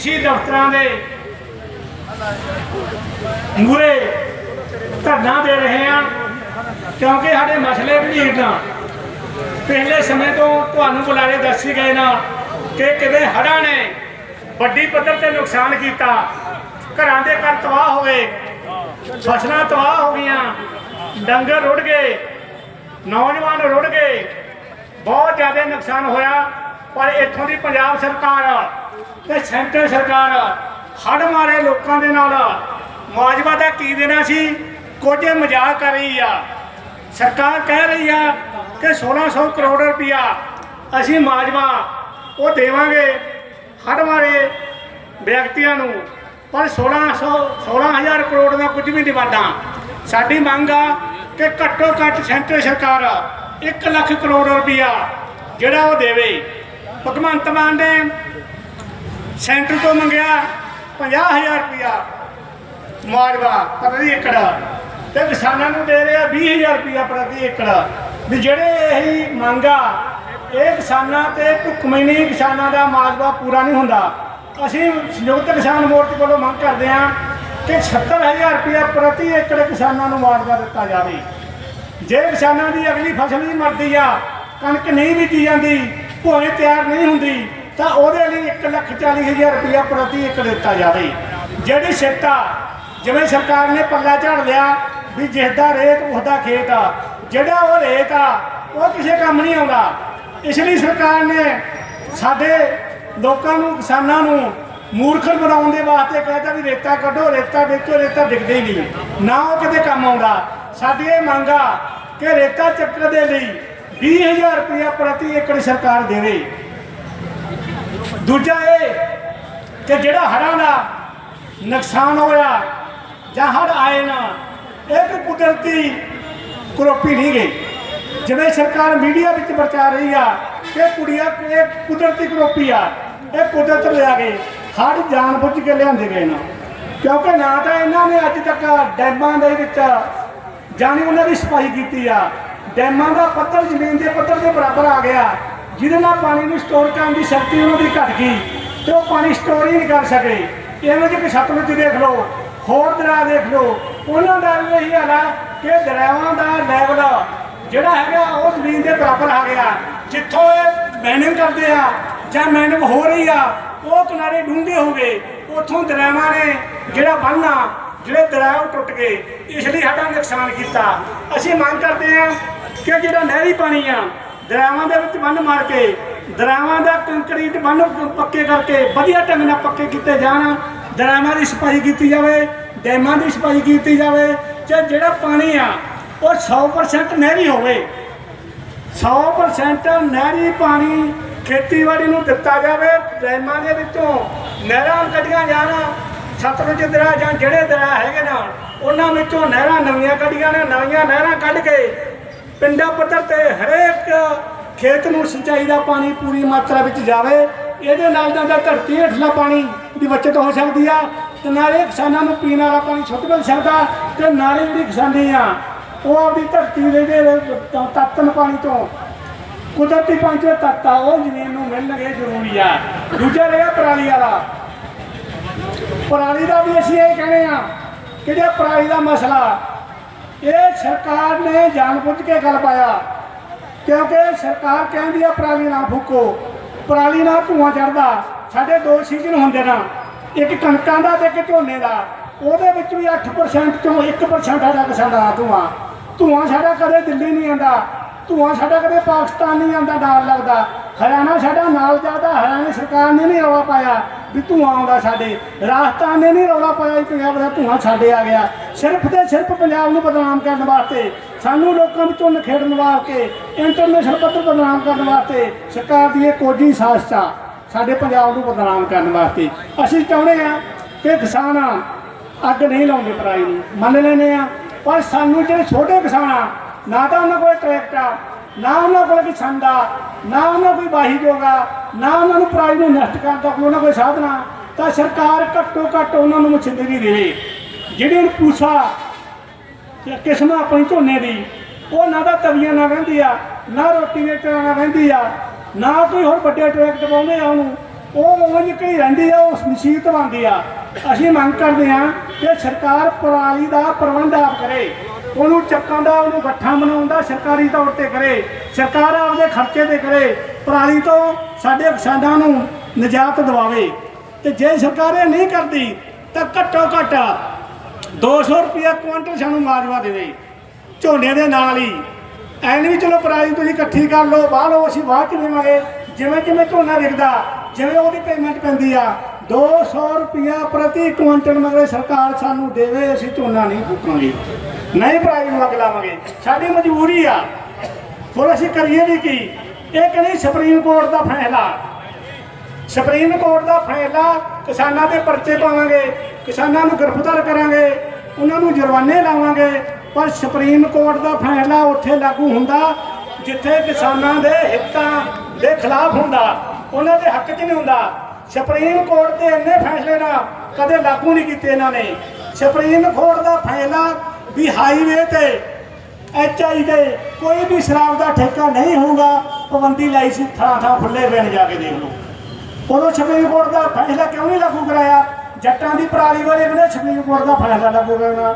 DC ਦਫ਼ਤਰਾਂ ਦੇ ਮੂਰੇ ਧਰਨਾ ਦੇ ਰਹੇ ਆ ਕਿਉਂਕਿ ਸਾਡੇ ਮਸਲੇ ਗੰਭੀਰ ਨਾ ਪਹਿਲੇ ਸਮੇਂ ਤੋਂ ਤੁਹਾਨੂੰ ਬੁਲਾਰੇ ਦੱਸੀ ਗਏ ਨਾ ਕਿ ਕਿਵੇਂ ਹੜ੍ਹਾਂ ਨੇ ਵੱਡੀ ਪੱਧਰ ਤੇ ਨੁਕਸਾਨ ਕੀਤਾ। ਘਰਾਂ ਦੇ ਘਰ ਤਬਾਹ ਹੋ ਗਏ, ਫਸਲਾਂ ਤਬਾਹ ਹੋ ਗਈਆਂ, ਡੰਗਰ ਰੁੜ ਗਏ, ਨੌਜਵਾਨ ਰੁੜ ਗਏ। ਬਹੁਤ ਜ਼ਿਆਦਾ ਨੁਕਸਾਨ ਹੋਇਆ, ਪਰ ਇੱਥੋਂ ਦੀ ਪੰਜਾਬ ਸਰਕਾਰ ਤੇ ਸੈਂਟਰ ਸਰਕਾਰ ਹੜ ਮਾਰੇ ਲੋਕਾਂ ਦੇ ਨਾਲ। ਮੁਆਵਜ਼ਾ ਦਾ ਕੀ ਦੇਣਾ ਸੀ? ਕੁਝ ਮਜ਼ਾਕ ਕਰ ਰਹੀ ਆ। ਸਰਕਾਰ ਕਹਿ ਰਹੀ ਆ ਕਿ 1600 ਕਰੋੜ ਰੁਪਇਆ ਅਸੀਂ ਮੁਆਵਜ਼ਾ ਉਹ ਦੇਵਾਂਗੇ ਹੜ ਮਾਰੇ ਵਿਅਕਤੀਆਂ ਨੂੰ। ਪਰ 1600 16000 ਕਰੋੜ ਦਾ ਕੁਝ ਵੀ ਨਹੀਂ ਬਣਦਾ। ਸਾਡੀ ਮੰਗ ਆ ਕਿ ਘੱਟੋ ਘੱਟ ਸੈਂਟਰ ਸਰਕਾਰ 1 ਲੱਖ ਕਰੋੜ ਰੁਪਇਆ ਜਿਹੜਾ ਉਹ ਦੇਵੇ। ਭਗਵੰਤ ਮਾਨ ਨੇ ਸੈਂਟਰ ਤੋਂ ਮੰਗਿਆ 50000 ਰੁਪਇਆ ਮੁਆਵਜ਼ਾ ਪ੍ਰਤੀ ਏਕੜ ਤੇ ਕਿਸਾਨਾਂ ਨੂੰ ਦੇ ਰਿਹਾ 20000 ਰੁਪਇਆ ਪ੍ਰਤੀ ਏਕੜ। ਵੀ ਜਿਹੜੇ ਇਹ ਮੰਗਾ ਇਹ ਕਿਸਾਨਾਂ ਤੇ ਭੁੱਖਮਈ ਕਿਸਾਨਾਂ ਦਾ ਮੁਆਵਜ਼ਾ ਪੂਰਾ ਨਹੀਂ ਹੁੰਦਾ। ਅਸੀਂ ਸੰਯੁਕਤ ਕਿਸਾਨ ਮੋਰਚੇ ਕੋਲੋਂ ਮੰਗ ਕਰਦੇ ਹਾਂ ਕਿ 70000 ਰੁਪਇਆ ਪ੍ਰਤੀ ਏਕੜ ਕਿਸਾਨਾਂ ਨੂੰ ਮੁਆਵਜ਼ਾ ਦਿੱਤਾ ਜਾਵੇ। ਜੇ ਕਿਸਾਨਾਂ ਦੀ ਅਗਲੀ ਫਸਲ ਵੀ ਮਰਦੀ ਆ, ਕਣਕ ਨਹੀਂ ਬੀਜੀ ਜਾਂਦੀ, ਭੋਏ ਤਿਆਰ ਨਹੀਂ ਹੁੰਦੀ ਤਾਂ ਉਹਦੇ ਲਈ 140000 ਰੁਪਇਆ ਪ੍ਰਤੀ ਏਕੜ ਦਿੱਤਾ ਜਾਵੇ। ਜਿਹੜੀ ਸਿੱਟਾ ਜਿਵੇਂ ਸਰਕਾਰ ਨੇ ਪੱਲਾ ਝਾੜ ਲਿਆ ਵੀ ਜਿਸਦਾ ਰੇਤ ਉਸਦਾ ਖੇਤ ਆ। ਜਿਹੜਾ ਉਹ ਰੇਤ ਆ, ਉਹ ਕਿਸੇ ਕੰਮ ਨਹੀਂ ਆਉਂਦਾ। ਇਸ ਲਈ ਸਰਕਾਰ ਨੇ ਸਾਡੇ ਲੋਕਾਂ ਨੂੰ, ਕਿਸਾਨਾਂ ਨੂੰ ਮੂਰਖ ਬਣਾਉਣ ਦੇ ਵਾਸਤੇ ਕਹਿੰਦਾ ਵੀ ਰੇਤਾ ਕੱਢੋ, ਰੇਤਾ ਵੇਚੋ, ਰੇਤਾ ਵਿਕਦੇ ਹੀ ਨਹੀਂ। ਨਾ ਉਹ ਕਿਤੇ ਕੰਮ ਆਉਂਦਾ। ਸਾਡੀ ਇਹ ਮੰਗ ਆ ਕਿ ਰੇਤਾ ਚੱਕਰ ਦੇ ਲਈ 20000 ਰੁਪਇਆ ਪ੍ਰਤੀ ਏਕੜ ਸਰਕਾਰ ਦੇਵੇ। ਦੂਜਾ ਇਹ ਕਿ ਜਿਹੜਾ ਹੜ੍ਹਾਂ ਦਾ ਨੁਕਸਾਨ ਹੋਇਆ ਜਾਂ ਹੜ੍ਹ ਆਏ ਨਾ ਇਹ ਕੋਈ ਕੁਦਰਤੀ ਕਰੋਪੀ ਨਹੀਂ ਗਈ ਜਿਵੇਂ ਸਰਕਾਰ ਮੀਡੀਆ ਵਿੱਚ ਪ੍ਰਚਾਰ ਰਹੀ ਆ ਕਿ ਕੁੜੀਆਂ, ਇਹ ਕੁਦਰਤੀ ਕਰੋਪੀ ਆ, ਇਹ ਕੁਦਰਤ ਲਿਆ ਗਏ ਹੜ੍ਹ ਜਾਣ ਬੁੱਝ ਕੇ ਲਿਆਂਦੇ ਗਏ ਨਾ। ਕਿਉਂਕਿ ਨਾ ਤਾਂ ਇਹਨਾਂ ਨੇ ਅੱਜ ਤੱਕ ਡੈਮਾਂ ਦੇ ਵਿੱਚ ਜਾਣੀ ਉਹਨਾਂ ਦੀ ਸਫ਼ਾਈ ਕੀਤੀ ਆ। ਡੈਮਾਂ ਦਾ ਪੱਧਰ ਜ਼ਮੀਨ ਦੇ ਪੱਧਰ ਦੇ ਬਰਾਬਰ ਆ ਗਿਆ। ਜਿਹਦੇ ਨਾਲ ਪਾਣੀ ਨੂੰ ਸਟੋਰ ਕਰਨ ਦੀ ਸ਼ਕਤੀ ਉਹਨਾਂ ਦੀ ਘਟ ਗਈ ਤੇ ਉਹ ਪਾਣੀ ਸਟੋਰ ਹੀ ਨਹੀਂ ਕਰ ਸਕੇ। ਇਹਨਾਂ ਦੇ ਕਿ ਸਤਲੁਜ ਦੇਖ ਲਓ, ਹੋਰ ਦਰਿਆ ਦੇਖ ਲਓ, ਉਹਨਾਂ ਦਾ ਵੀ ਇਹੀ ਹਾਲ ਆ ਕਿ ਦਰਿਆਵਾਂ ਦਾ ਲੈਵਲ ਜਿਹੜਾ ਹੈਗਾ ਉਹ ਜ਼ਮੀਨ ਦੇ ਬਰਾਬਰ ਆ ਗਿਆ। ਜਿੱਥੋਂ ਇਹ ਮੈਨਿੰਗ ਕਰਦੇ ਆ ਜਾਂ ਮੈਨਿੰਗ ਹੋ ਰਹੀ ਆ, ਉਹ ਕਿਨਾਰੇ ਡੂੰਘੇ ਹੋ ਗਏ, ਉੱਥੋਂ ਦਰਿਆਵਾਂ ਨੇ ਜਿਹੜਾ ਬੰਨ੍ਹਣਾ ਜਿਹੜੇ ਦਰਿਆ ਉਹ ਟੁੱਟ ਗਏ। ਇਸ ਲਈ ਸਾਡਾ ਨੁਕਸਾਨ ਕੀਤਾ। ਅਸੀਂ ਮੰਗ ਕਰਦੇ ਹਾਂ ਕਿ ਜਿਹੜਾ ਨਹਿਰੀ ਪਾਣੀ ਆ ਦਰਿਆਵਾਂ ਦੇ ਵਿੱਚ ਬੰਨ ਮਾਰ ਕੇ, ਦਰਿਆਵਾਂ ਦਾ ਕੰਕਰੀਟ ਬੰਨ ਪੱਕੇ ਕਰਕੇ ਵਧੀਆ ਢੰਗ ਨਾਲ ਪੱਕੇ ਕੀਤੇ ਜਾਣ, ਦਰਿਆਵਾਂ ਦੀ ਸਫ਼ਾਈ ਕੀਤੀ ਜਾਵੇ, ਡੈਮਾਂ ਦੀ ਸਫ਼ਾਈ ਕੀਤੀ ਜਾਵੇ, ਤੇ ਜਿਹੜਾ ਪਾਣੀ ਆ, ਉਹ 100% ਨਹਿਰੀ ਹੋਵੇ। 100% ਨਹਿਰੀ ਪਾਣੀ ਖੇਤੀਬਾੜੀ ਨੂੰ ਦਿੱਤਾ ਜਾਵੇ, ਡੈਮਾਂ ਦੇ ਵਿੱਚੋਂ ਨਹਿਰਾਂ ਕੱਢੀਆਂ ਜਾਣ, ਸਤਲੁਜ ਦਰਿਆ ਜਾਂ ਜਿਹੜੇ ਦਰਿਆ ਹੈਗੇ ਨਾ ਉਹਨਾਂ ਵਿੱਚੋਂ ਨਹਿਰਾਂ ਨਵੀਆਂ ਕੱਢੀਆਂ ਨੇ, ਨਵੀਆਂ ਨਹਿਰਾਂ ਕੱਢ ਕੇ ਪਿੰਡਾਂ ਪੱਧਰ ਤੇ ਹਰੇਕ ਖੇਤ ਨੂੰ ਸਿੰਚਾਈ ਦਾ ਪਾਣੀ ਪੂਰੀ ਮਾਤਰਾ ਵਿੱਚ ਜਾਵੇ, ਇਹਦੇ ਨਾਲ ਦਾ ਧਰਤੀ ਹੇਠਲਾ ਪਾਣੀ ਦੀ ਬਚਤ ਹੋ ਸਕਦੀ ਆ, ਤੇ ਨਾਲੇ ਕਿਸਾਨਾਂ ਨੂੰ ਪੀਣ ਵਾਲਾ ਪਾਣੀ ਛੁੱਟ ਮਿਲ ਸਕਦਾ, ਤੇ ਨਾਲੇ ਜਿਹੜੀ ਕਿਸਾਨੀ ਆ, ਉਹ ਆਪਣੀ ਧਰਤੀ ਦੇ ਜਿਹੜੇ ਤੱਤਨ ਪਾਣੀ ਤੋਂ ਕੁਦਰਤੀ ਪਾਣੀ ਤੱਤ ਆ, ਉਹ ਜ਼ਮੀਨ ਨੂੰ ਮਿਲਣਗੇ ਜ਼ਰੂਰੀ ਆ। ਦੂਜਾ ਰਿਹਾ ਪਰਾਲੀ ਵਾਲਾ। ਪਰਾਲੀ ਦਾ ਵੀ ਅਸੀਂ ਇਹ ਕਹਿੰਦੇ ਆ ਕਿ ਜੇ ਪਰਾਲੀ ਦਾ ਮਸਲਾ ਇਹ ਸਰਕਾਰ ਨੇ ਜਾਣਬੁੱਝ ਕੇ ਗੱਲ ਪਾਇਆ। ਕਿਉਂਕਿ ਸਰਕਾਰ ਕਹਿੰਦੀ ਆ, ਪਰਾਲੀ ਨਾ ਫੂਕੋ, ਪਰਾਲੀ ਨਾਲ ਧੂਆਂ ਚੜਦਾ ਸਾਡੇ ਦੋ ਸੀਜ਼ਨ ਹੁੰਦੇ ਨਾ, ਇੱਕ ਕਣਕਾਂ ਦਾ ਤੇ ਇੱਕ ਝੋਨੇ ਦਾ, ਉਹਦੇ ਵਿੱਚ ਵੀ 8% ਤੋਂ 1% ਸਾਡਾ ਕਿਸਾਨਾਂ ਦਾ ਧੂਆਂ। ਧੂਆਂ ਸਾਡਾ ਕਦੇ ਦਿੱਲੀ ਨਹੀਂ ਆਉਂਦਾ, ਧੂਆਂ ਸਾਡਾ ਕਦੇ ਪਾਕਿਸਤਾਨ ਨਹੀਂ ਆਉਂਦਾ ਨਾਲ ਲੱਗਦਾ। ਹਰਿਆਣਾ ਸਾਡਾ ਨਾਲ ਜਾਂਦਾ ਹਰਿਆਣਾ ਸਰਕਾਰ ਨੇ ਨਹੀਂ ਰੌਲਾ ਪਾਇਆ। ਵੀ ਧੂਆਂ ਆਉਂਦਾ ਸਾਡੇ। ਰਾਜਸਥਾਨ ਨੇ ਨਹੀਂ ਰੌਲਾ ਪਾਇਆ ਵੀ ਪੰਜਾਬ ਦਾ ਧੂਆਂ ਸਾਡੇ ਆ ਗਿਆ। ਸਿਰਫ ਤੇ ਸਿਰਫ ਪੰਜਾਬ ਨੂੰ ਬਦਨਾਮ ਕਰਨ ਵਾਸਤੇ, ਸਾਨੂੰ ਲੋਕਾਂ ਵਿੱਚੋਂ ਨਖੇੜਨ ਵਾਸਤੇ ਇੰਟਰਨੈਸ਼ਨਲ ਪੱਧਰ ਬਦਨਾਮ ਕਰਨ ਵਾਸਤੇ ਸਰਕਾਰ ਦੀ ਇਹ ਕੋਝੀ ਸਾਜ਼ਿਸ਼ ਆ, ਸਾਡੇ ਪੰਜਾਬ ਨੂੰ ਬਦਨਾਮ ਕਰਨ ਵਾਸਤੇ। ਅਸੀਂ ਚਾਹੁੰਦੇ ਆ ਕਿ ਕਿਸਾਨ ਅੱਗ ਨਹੀਂ ਲਾਉਂਦੇ ਪਰਾਈ ਨੂੰ, ਮੰਨ ਲੈਨੇ ਆ ਪਰ ਸਾਨੂੰ ਜਿਹੜੇ ਛੋਟੇ ਕਿਸਾਨ ਆ, ਨਾ ਤਾਂ ਉਹਨਾਂ ਕੋਲ ਟਰੈਕਟਰ ਨਾ ਉਹਨਾਂ ਕੋਲ ਕੋਈ ਛੰਦਾ ਨਾ ਉਹਨਾਂ ਕੋਈ ਵਾਹੀ ਜੋਗਾ ਨਾ ਉਹਨਾਂ ਨੂੰ ਪ੍ਰਾਈਜ਼ ਨੂੰ ਨਸ਼ਟ ਕਰਨ ਦਾ ਕੋਈ ਉਹਨਾਂ ਕੋਈ ਸਾਧਨਾ, ਤਾਂ ਸਰਕਾਰ ਘੱਟੋ ਘੱਟ ਉਹਨਾਂ ਨੂੰ ਮਸ਼ੀਨਰੀ ਦੇਵੇ। ਜਿਹੜੀ ਉਹਨੂੰ ਪੂਸਾ ਕਿਸਮ ਆਪਣੀ ਝੋਨੇ ਦੀ, ਉਹ ਨਾ ਤਾਂ ਤਵੀਆਂ ਨਾਲ ਰਹਿੰਦੀ ਆ, ਨਾ ਰੋਟੀ ਵੇਚਣ ਨਾਲ ਰਹਿੰਦੀ ਆ, ਨਾ ਕੋਈ ਹੋਰ ਵੱਡੇ ਟਰੈਕਟਰ ਪਾਉਂਦੇ ਆ ਉਹਨੂੰ। ਉਹ ਉਵੇਂ ਨਿਕਲੀ ਰਹਿੰਦੀ ਆ ਉਸ ਮੁਸੀਬਤ ਬਣਦੀ ਆ। ਅਸੀਂ ਮੰਗ ਕਰਦੇ ਆ ਕਿ ਸਰਕਾਰ ਪਰਾਲੀ ਦਾ ਪ੍ਰਬੰਧ ਆਪ ਕਰੇ। ਉਹਨੂੰ ਚੱਕਾਂ ਦਾ, ਉਹਨੂੰ ਗੱਠਾਂ ਬਣਾਉਣ ਦਾ ਸਰਕਾਰੀ ਤੌਰ ਤੇ ਕਰੇ, ਸਰਕਾਰ ਆਪਦੇ ਖਰਚੇ ਤੇ ਕਰੇ, ਪਰਾਲੀ ਤੋਂ ਸਾਡੇ ਕਿਸਾਨਾਂ ਨੂੰ ਨਿਜਾਤ ਦਿਵਾਵੇ। ਤੇ ਜੇ ਸਰਕਾਰ ਇਹ ਨਹੀਂ ਕਰਦੀ, ਤਾਂ ਘੱਟੋ ਘੱਟ 200 ਰੁਪਇਆ ਕੁਇੰਟਲ ਸਾਨੂੰ ਮਾਜਵਾ ਦੇਵੇ। ਝੋਨੇ ਦੇ ਨਾਲ ਹੀ। ਐਨ ਵੀ ਚਲੋ ਪਰਾਲੀ ਤੁਸੀਂ ਇਕੱਠੀ ਕਰ ਲਓ ਬਾਹਰ ਲਓ, ਅਸੀਂ ਬਾਅਦ ਚ ਦੇਵਾਂਗੇ ਜਿਵੇਂ ਜਿਵੇਂ ਝੋਨਾ ਵਿਕਦਾ, ਜਿਵੇਂ ਉਹਦੀ ਪੇਮੈਂਟ ਪੈਂਦੀ ਆ 200 ਰੁਪਇਆ ਪ੍ਰਤੀ ਕੁਇੰਟਲ ਮਗਰ ਸਰਕਾਰ ਸਾਨੂੰ ਦੇਵੇ, ਅਸੀਂ ਝੋਨਾ ਨਹੀਂ ਫੂਕਾਂਗੇ। ਨਹੀਂ ਪਰਾਲੀ ਨੂੰ ਅੱਗ ਲਾਵਾਂਗੇ। ਸਾਡੀ ਮਜਬੂਰੀ ਆ। ਹੁਣ ਅਸੀਂ ਕਰੀਏ ਵੀ ਕੀ? ਇਹ ਕਹਿੰਦੀ ਸੁਪਰੀਮ ਕੋਰਟ ਦਾ ਫੈਸਲਾ। ਸੁਪਰੀਮ ਕੋਰਟ ਦਾ ਫੈਸਲਾ, ਕਿਸਾਨਾਂ ਦੇ ਪਰਚੇ ਪਾਵਾਂਗੇ, ਕਿਸਾਨਾਂ ਨੂੰ ਗ੍ਰਿਫਤਾਰ ਕਰਾਂਗੇ, ਉਹਨਾਂ ਨੂੰ ਜੁਰਮਾਨੇ ਲਾਵਾਂਗੇ, ਪਰ ਸੁਪਰੀਮ ਕੋਰਟ ਦਾ ਫੈਸਲਾ ਉੱਥੇ ਲਾਗੂ ਹੁੰਦਾ, ਜਿੱਥੇ ਕਿਸਾਨਾਂ ਦੇ ਹਿੱਤਾਂ ਦੇ ਖਿਲਾਫ ਹੁੰਦਾ। ਉਹਨਾਂ ਦੇ ਹੱਕ 'ਚ ਨਹੀਂ ਹੁੰਦਾ। ਸੁਪਰੀਮ ਕੋਰਟ ਦੇ ਇੰਨੇ ਫੈਸਲੇ ਨਾ ਕਦੇ ਲਾਗੂ ਨਹੀਂ ਕੀਤੇ ਇਹਨਾਂ ਨੇ। ਸੁਪਰੀਮ ਕੋਰਟ ਦਾ ਫੈਸਲਾ ਵੀ ਹਾਈਵੇ ਤੇ ਐਚਆਈ ਦੇ ਕੋਈ ਵੀ ਸ਼ਰਾਬ ਦਾ ਠੇਕਾ ਨਹੀਂ ਹੋਊਗਾ, ਪਾਬੰਦੀ ਲਾਈ ਸੀ, ਥਾਂ ਥਾਂ ਫੁੱਲੇ ਬੈਣ ਜਾ ਕੇ ਦੇਖ ਲਓ। ਉਦੋਂ ਸੁਪਰੀਮ ਕੋਰਟ ਦਾ ਫੈਸਲਾ ਕਿਉਂ ਨਹੀਂ ਲਾਗੂ ਕਰਾਇਆ? ਜੱਟਾਂ ਦੀ ਪਰਾਲੀ ਵਾਲੇ ਕਹਿੰਦੇ ਸੁਪਰੀਮ ਕੋਰਟ ਦਾ ਫੈਸਲਾ ਲਾਗੂ ਕਰਨਾ